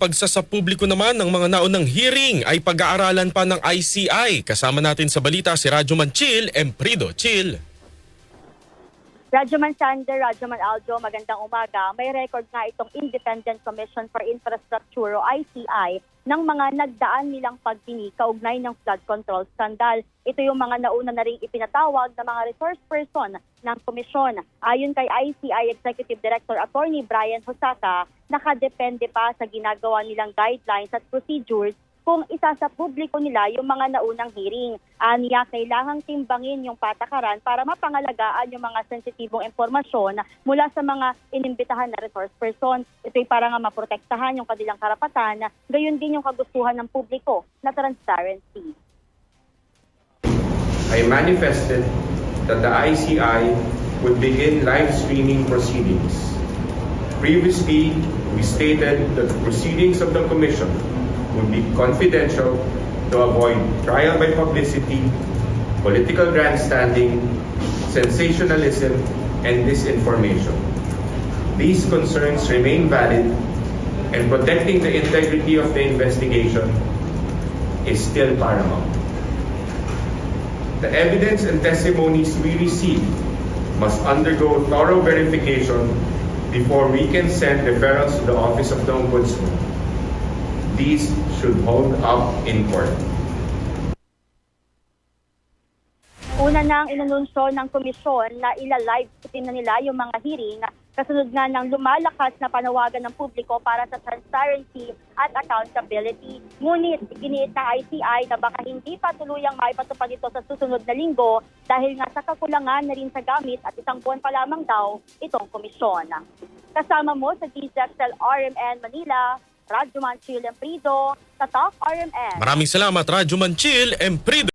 pagsasapubliko naman ng mga naunang hearing ay pag-aaralan pa ng ICI. Kasama natin sa balita si Radyo Manchil, Emprido Chill. Radyoman Sander, Radyoman Aljo, magandang umaga. May record nga itong Independent Commission for Infrastructure o ICI ng mga nagdaan nilang pagdini kaugnay ng flood control scandal. Ito yung mga nauna na rin ipinatawag na mga resource person ng komisyon. Ayon kay ICI Executive Director Attorney Brian Hosaka, nakadepende pa sa ginagawa nilang guidelines at procedures kung isa sa publiko nila yung mga naunang hearing. Aniya, kailangang timbangin yung patakaran para mapangalagaan yung mga sensitibong impormasyon mula sa mga inimbitahan na resource person. Ito'y para nga maprotektahan yung kanilang karapatan, gayon din yung kagustuhan ng publiko na transparency. I manifested that the ICI would begin live streaming proceedings. Previously, we stated that the proceedings of the Commission would be confidential to avoid trial by publicity, political grandstanding, sensationalism, and disinformation. These concerns remain valid, and protecting the integrity of the investigation is still paramount. The evidence and testimonies we receive must undergo thorough verification before we can send referrals to the Office of the Ombudsman. These should hold up in court. Una nang inanunsyo ng komisyon na ila-live stream na nila yung mga hearing kasunod nga ng lumalakas na panawagan ng publiko para sa transparency at accountability. Ngunit iginiit ng ICI na baka hindi pa tuluyang maipatupad ito sa susunod na linggo dahil nga sa kakulangan na rin sa gamit at isang buwan pa lamang daw itong komisyon. Kasama mo sa DZXL RMN Manila, Radyo Manchil Emprido, Tatak RMN. Maraming salamat Radyo Manchil, Emprido